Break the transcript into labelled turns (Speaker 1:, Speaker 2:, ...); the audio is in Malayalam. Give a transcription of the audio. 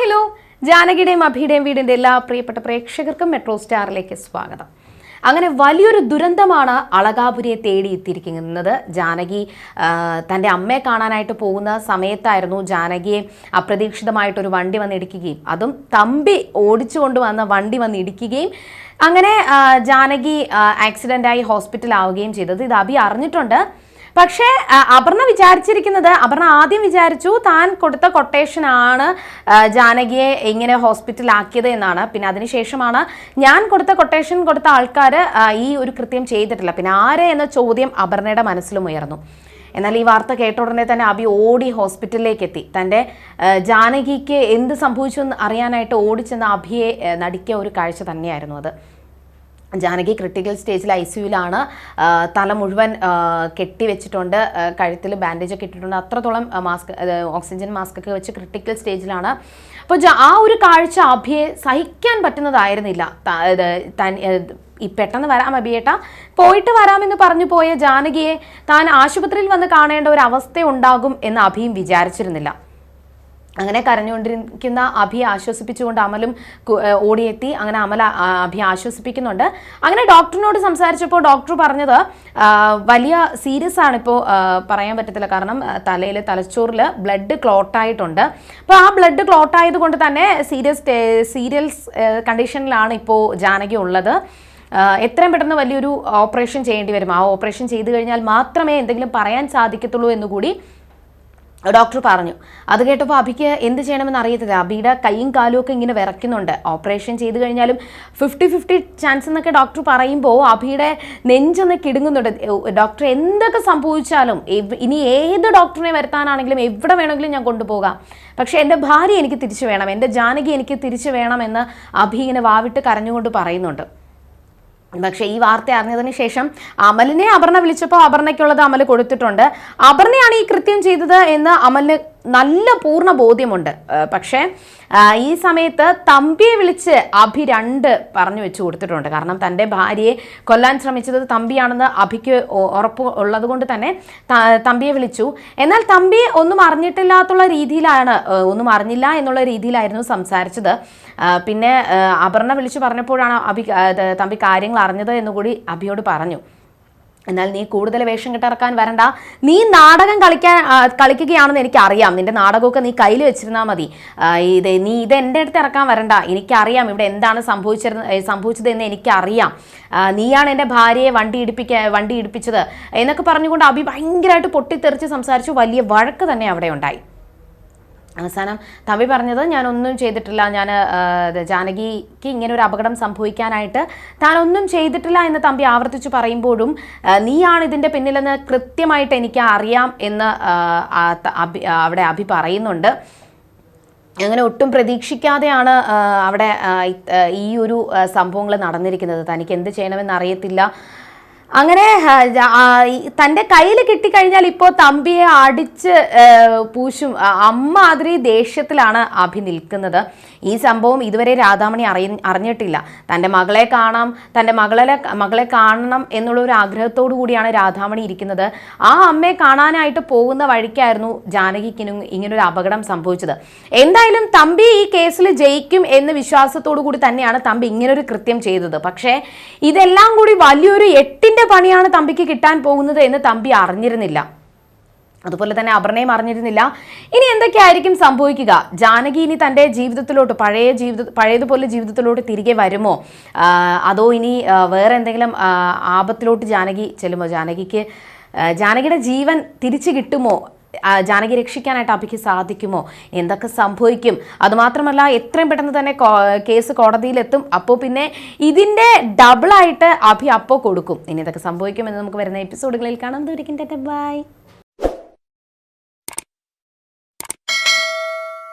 Speaker 1: ഹലോ. ജാനകിയുടെയും അഭിയുടെയും വീടിന്റെ എല്ലാ പ്രിയപ്പെട്ട പ്രേക്ഷകർക്കും മെട്രോ സ്റ്റാറിലേക്ക് സ്വാഗതം. അങ്ങനെ വലിയൊരു ദുരന്തമാണ് അളകാപുരിയെ തേടി എത്തിയിരിക്കുന്നത് ജാനകി തന്റെ അമ്മയെ കാണാനായിട്ട് പോകുന്ന സമയത്തായിരുന്നു ജാനകിയെ അപ്രതീക്ഷിതമായിട്ടൊരു വണ്ടി വന്ന് ഇടിക്കുകയും അതും തമ്പി ഓടിച്ചു കൊണ്ടുവന്ന വണ്ടി വന്ന് ഇടിക്കുകയും അങ്ങനെ ജാനകി ആക്സിഡന്റായി ഹോസ്പിറ്റലാവുകയും ചെയ്തത്. ഇത് അഭി അറിഞ്ഞിട്ടുണ്ട്. പക്ഷേ അപർണ വിചാരിച്ചിരിക്കുന്നത് അപർണ ആദ്യം വിചാരിച്ചു താൻ കൊടുത്ത കൊട്ടേഷൻ ആണ് ജാനകിയെ ഇങ്ങനെ ഹോസ്പിറ്റലാക്കിയത് എന്നാണ്. പിന്നെ അതിനുശേഷമാണ് ഞാൻ കൊടുത്ത കൊട്ടേഷൻ കൊടുത്ത ആൾക്കാർ ഈ ഒരു കൃത്യം ചെയ്തിട്ടില്ല. പിന്നെ ആരെ എന്ന ചോദ്യം അപർണയുടെ മനസ്സിലും ഉയർന്നു. എന്നാൽ ഈ വാർത്ത കേട്ട ഉടനെ തന്നെ അബി ഓടി ഹോസ്പിറ്റലിലേക്ക് എത്തി തന്റെ ജാനകിക്ക് എന്ത് സംഭവിച്ചു എന്ന് അറിയാനായിട്ട് ഓടിച്ചെന്ന അഭിയെ നടിക്കുക ഒരു കാഴ്ച തന്നെയായിരുന്നു അത്. ജാനകി ക്രിട്ടിക്കൽ സ്റ്റേജിൽ ഐ സിയുലാണ് തല മുഴുവൻ കെട്ടിവെച്ചിട്ടുണ്ട് കഴുത്തിൽ ബാൻഡേജ് ഒക്കെ ഇട്ടിട്ടുണ്ട്. അത്രത്തോളം മാസ്ക് ഓക്സിജൻ മാസ്ക് ഒക്കെ വെച്ച് ക്രിട്ടിക്കൽ സ്റ്റേജിലാണ് അപ്പോൾ ആ ഒരു കാഴ്ച അഭിയെ സഹിക്കാൻ പറ്റുന്നതായിരുന്നില്ല. ഈ പെട്ടെന്ന് വരാം അഭിയേട്ട. പോയിട്ട് വരാമെന്ന് പറഞ്ഞു പോയ ജാനകിയെ താൻ ആശുപത്രിയിൽ വന്ന് കാണേണ്ട ഒരു അവസ്ഥ ഉണ്ടാകും എന്ന് അഭിയും വിചാരിച്ചിരുന്നില്ല. അങ്ങനെ കരഞ്ഞുകൊണ്ടിരിക്കുന്ന അഭിയെ ആശ്വസിപ്പിച്ചുകൊണ്ട് അമലും ഓടിയെത്തി. അങ്ങനെ അമല അഭി ആശ്വസിപ്പിക്കുന്നുണ്ട്. അങ്ങനെ ഡോക്ടറിനോട് സംസാരിച്ചപ്പോൾ ഡോക്ടർ പറഞ്ഞത് വലിയ സീരിയസ് ആണ് ഇപ്പോൾ പറയാൻ പറ്റത്തില്ല. കാരണം തലയിൽ തലച്ചോറിൽ ബ്ലഡ് ക്ലോട്ടായിട്ടുണ്ട് അപ്പോൾ ആ ബ്ലഡ് ക്ലോട്ടായത് കൊണ്ട് തന്നെ സീരിയസ് സീരിയൽസ് കണ്ടീഷനിലാണ് ഇപ്പോൾ ജാനകി ഉള്ളത്. എത്രയും പെട്ടെന്ന് വലിയൊരു ഓപ്പറേഷൻ ചെയ്യേണ്ടി വരും. ആ ഓപ്പറേഷൻ ചെയ്തു കഴിഞ്ഞാൽ മാത്രമേ എന്തെങ്കിലും പറയാൻ സാധിക്കത്തുള്ളൂ എന്നുകൂടി ഡോക്ടർ പറഞ്ഞു. അത് കേട്ടപ്പോൾ അഭിക്ക് എന്ത് ചെയ്യണമെന്ന് അറിയത്തില്ല. അബിയുടെ കൈയും കാലും ഒക്കെ ഇങ്ങനെ വിറയ്ക്കുന്നുണ്ട്. ഓപ്പറേഷൻ ചെയ്ത് കഴിഞ്ഞാലും ഫിഫ്റ്റി ഫിഫ്റ്റി ചാൻസ് എന്നൊക്കെ ഡോക്ടർ പറയുമ്പോൾ അഭിയുടെ നെഞ്ചൊന്ന് കിടുങ്ങുന്നുണ്ട്. ഡോക്ടർ എന്തൊക്കെ സംഭവിച്ചാലും ഇനി ഏത് ഡോക്ടറിനെ വരുത്താനാണെങ്കിലും എവിടെ വേണമെങ്കിലും ഞാൻ കൊണ്ടുപോകാം. പക്ഷേ എന്റെ ഭാര്യ എനിക്ക് തിരിച്ചു വേണം. എന്റെ ജാനകി എനിക്ക് തിരിച്ചു വേണമെന്ന് അഭി ഇങ്ങനെ വാവിട്ട് കരഞ്ഞുകൊണ്ട് പറയുന്നുണ്ട്. പക്ഷേ ഈ വാർത്ത അറിഞ്ഞതിന് ശേഷം അമലിനെ അപർണ വിളിച്ചപ്പോൾ അപർണയ്ക്കുള്ളത് അമൽ കൊടുത്തിട്ടുണ്ട്. അപർണയാണ് ഈ കൃത്യം ചെയ്തത് എന്ന് അമലിന് നല്ല പൂർണ ബോധ്യമുണ്ട്. പക്ഷേ ഈ സമയത്ത് തമ്പിയെ വിളിച്ച് അഭി രണ്ട് പറഞ്ഞു വെച്ച് കൊടുത്തിട്ടുണ്ട്. കാരണം തന്റെ ഭാര്യയെ കൊല്ലാൻ ശ്രമിച്ചത് തമ്പിയാണെന്ന് അഭിക്ക് ഉറപ്പ് ഉള്ളത് കൊണ്ട് തന്നെ തമ്പിയെ വിളിച്ചു. എന്നാൽ തമ്പി ഒന്നും അറിഞ്ഞിട്ടില്ലാത്തുള്ള രീതിയിലാണ് ഒന്നും അറിഞ്ഞില്ല എന്നുള്ള രീതിയിലായിരുന്നു സംസാരിച്ചത്. പിന്നെ അപർണ വിളിച്ചു പറഞ്ഞപ്പോഴാണ് അഭി തമ്പി കാര്യങ്ങൾ അറിഞ്ഞത് എന്നുകൂടി അഭിയോട് പറഞ്ഞു. എന്നാൽ നീ കൂടുതൽ വേഷം കെട്ടിറക്കാൻ വരണ്ട. നീ നാടകം കളിക്കാൻ കളിക്കുകയാണെന്ന് എനിക്കറിയാം. നിന്റെ നാടകമൊക്കെ നീ കയ്യിൽ വെച്ചിരുന്നാൽ മതി. ഇത് നീ ഇത് എന്റെ അടുത്ത് ഇറക്കാൻ വരണ്ട. എനിക്കറിയാം ഇവിടെ എന്താണ് സംഭവിച്ചിരുന്ന സംഭവിച്ചതെന്ന് എനിക്കറിയാം. നീയാണ് എന്റെ ഭാര്യയെ വണ്ടി ഇടിപ്പിക്ക വണ്ടി ഇടിപ്പിച്ചത് എന്നൊക്കെ പറഞ്ഞുകൊണ്ട് അഭി ഭയങ്കരമായിട്ട് പൊട്ടിത്തെറിച്ച് സംസാരിച്ചു. വലിയ വഴക്ക് തന്നെ അവിടെ ഉണ്ടായി. അവസാനം തമ്പി പറഞ്ഞത് ഞാനൊന്നും ചെയ്തിട്ടില്ല. ഞാൻ ജാനകിക്ക് ഇങ്ങനെ ഒരു അപകടം സംഭവിക്കാനായിട്ട് താനൊന്നും ചെയ്തിട്ടില്ല എന്ന് തമ്പി ആവർത്തിച്ച് പറയുമ്പോഴും നീയാണ് ഇതിന്റെ പിന്നിലെന്ന് കൃത്യമായിട്ട് എനിക്ക് അറിയാം എന്ന് അവിടെ അഭി പറയുന്നുണ്ട്. അങ്ങനെ ഒട്ടും പ്രതീക്ഷിക്കാതെയാണ് അവിടെ ഈ ഒരു സംഭവങ്ങൾ നടന്നിരിക്കുന്നത്. തനിക്ക് എന്ത് ചെയ്യണമെന്ന് അറിയത്തില്ല. അങ്ങനെ തന്റെ കയ്യിൽ കിട്ടിക്കഴിഞ്ഞാൽ ഇപ്പോൾ തമ്പിയെ അടിച്ച് പൂശും. അമ്മാതിരി ദേഷ്യത്തിലാണ് അഭി നിൽക്കുന്നത്. ഈ സംഭവം ഇതുവരെ രാധാമണി അറിയ അറിഞ്ഞിട്ടില്ല. തന്റെ മകളെ കാണാം തന്റെ മകളെ മകളെ കാണണം എന്നുള്ള ഒരു ആഗ്രഹത്തോടു കൂടിയാണ് രാധാമണി ഇരിക്കുന്നത്. ആ അമ്മയെ കാണാനായിട്ട് പോകുന്ന വഴിക്കായിരുന്നു ജാനകിക്കിനും ഇങ്ങനൊരു അപകടം സംഭവിച്ചത്. എന്തായാലും തമ്പി ഈ കേസിൽ ജയിക്കും എന്ന വിശ്വാസത്തോടു കൂടി തന്നെയാണ് തമ്പി ഇങ്ങനൊരു കൃത്യം ചെയ്തത്. പക്ഷേ ഇതെല്ലാം കൂടി വലിയൊരു എട്ടിന്റെ പണിയാണ് തമ്പിക്ക് കിട്ടാൻ പോകുന്നത് എന്ന് തമ്പി അറിഞ്ഞിരുന്നില്ല. അതുപോലെ തന്നെ അപർണയും അറിഞ്ഞിരുന്നില്ല. ഇനി എന്തൊക്കെയായിരിക്കും സംഭവിക്കുക? ജാനകി ഇനി തന്റെ ജീവിതത്തിലോട്ട് പഴയ ജീവിത പഴയതുപോലെ ജീവിതത്തിലോട്ട് തിരികെ വരുമോ? അതോ ഇനി വേറെ എന്തെങ്കിലും ആപത്തിലോട്ട് ജാനകി ചെല്ലുമോ? ജാനകിക്ക് ജാനകിയുടെ ജീവൻ തിരിച്ചു കിട്ടുമോ? ജാനകി രക്ഷിക്കാനായിട്ട് അഭിക്ക് സാധിക്കുമോ? എന്തൊക്കെ സംഭവിക്കും? അതുമാത്രമല്ല എത്രയും പെട്ടെന്ന് തന്നെ കേസ് കോടതിയിലെത്തും. അപ്പോൾ പിന്നെ ഇതിന്റെ ഡബിളായിട്ട് അഭി അപ്പോൾ കൊടുക്കും. ഇനി ഇതൊക്കെ സംഭവിക്കുമെന്ന് നമുക്ക് വരുന്ന എപ്പിസോഡുകളിൽ കാണാം. ദൂരിക്കിന്റെ ബൈ.